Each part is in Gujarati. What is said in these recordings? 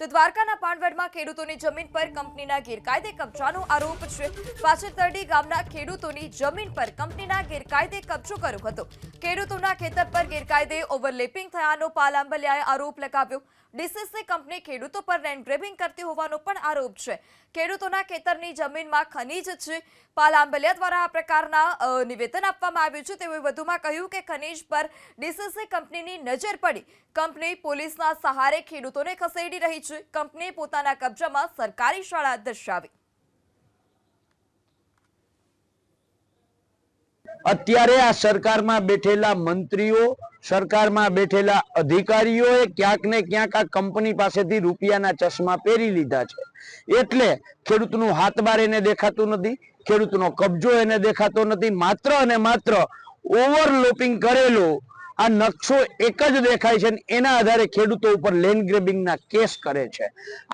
તો દ્વારકાના પાણવડમાં ખેડૂતોની જમીન પર કંપનીના ગેરકાયદે કબજાનો આરોપ છે. પાછળતરડી ગામના ખેડૂતોની જમીન પર કંપનીના ગેરકાયદે કબજો કર્યો હતો. ખેડૂતોના ખેતર પર ગેરકાયદે ઓવરલેપિંગ થયાનો પાલાંબલિયાએ આરોપ લગાવ્યો. ડીસીસી કંપની ખેડૂતો પર લેન્ડ ગ્રેબિંગ કરતી હોવાનો પણ આરોપ છે. ખેડૂતોના ખેતરની જમીનમાં ખનીજ છે. પાલાંબલિયા દ્વારા આ પ્રકારના નિવેદન આપવામાં આવ્યું છે. તેઓએ વધુમાં કહ્યું કે ખનીજ પર ડીસીસી કંપનીની નજર પડી. કંપની પોલીસના સહારે ખેડૂતોને ખસેડી રહી છે. કંપની પોતાના કબજામાં સરકારી શાળા દર્શાવી. અત્યારે આ સરકારમાં બેઠેલા મંત્રીઓ, સરકારમાં બેઠેલા અધિકારીઓએ ક્યાંક ને ક્યાંક આ કંપની પાસેથી રૂપિયાના ચશ્મા પહેરી લીધા છે. એટલે ખેડૂતનું હાથ બાર એને દેખાતું નથી, ખેડૂતનો કબજો એને દેખાતો નથી. માત્ર અને માત્ર ઓવરલોપિંગ કરેલું આ નકશો એક જ દેખાય છે એના આધારે ખેડૂતો ઉપર લેન્ડ ગ્રેબિંગના કેસ કરે છે.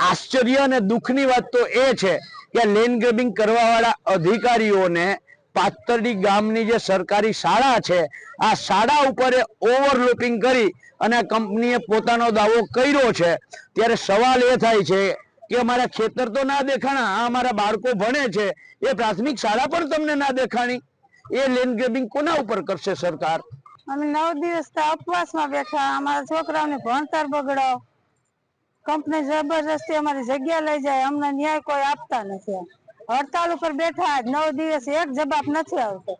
આશ્ચર્ય અને દુઃખની વાત તો એ છે કે લેન્ડ ગ્રેબિંગ કરવાવાળા અધિકારીઓને પાતરડી ગામની જે સરકારી શાળા છે, આ શાળા ઉપર ઓવરલોપિંગ કરી અને આ કંપનીએ પોતાનો દાવો કર્યો છે. ત્યારે સવાલ એ થાય છે કે અમારા ખેતર તો ના દેખાણા, આ અમારા બાળકો ભણે છે, એ પ્રાથમિક શાળા પણ તમને ના દેખાણી? એ લેન્ડ ગ્રેબિંગ કોના ઉપર કરશે સરકાર? અમે નવ દિવસ ઉપવાસમાં બેઠા. અમારા છોકરાઓને ભણતર બગડાવ. કંપની જબરજસ્તી અમારી જગ્યા લઈ જાય. અમને ન્યાય કોઈ આપતા નથી. હડતાલ ઉપર બેઠા નવ દિવસ એક જવાબ નથી આવતો.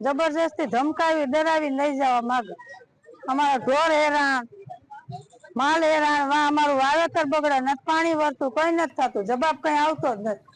જબરજસ્તી ધમકાવી ડરાવી લઈ જવા માંગે. અમારા ઢોર હેરાન, માલ હેરાન. અમારું વાવેતર બગડે. નથી પાણી વરતું કઈ નથી થતું. જવાબ કઈ આવતો જ નથી.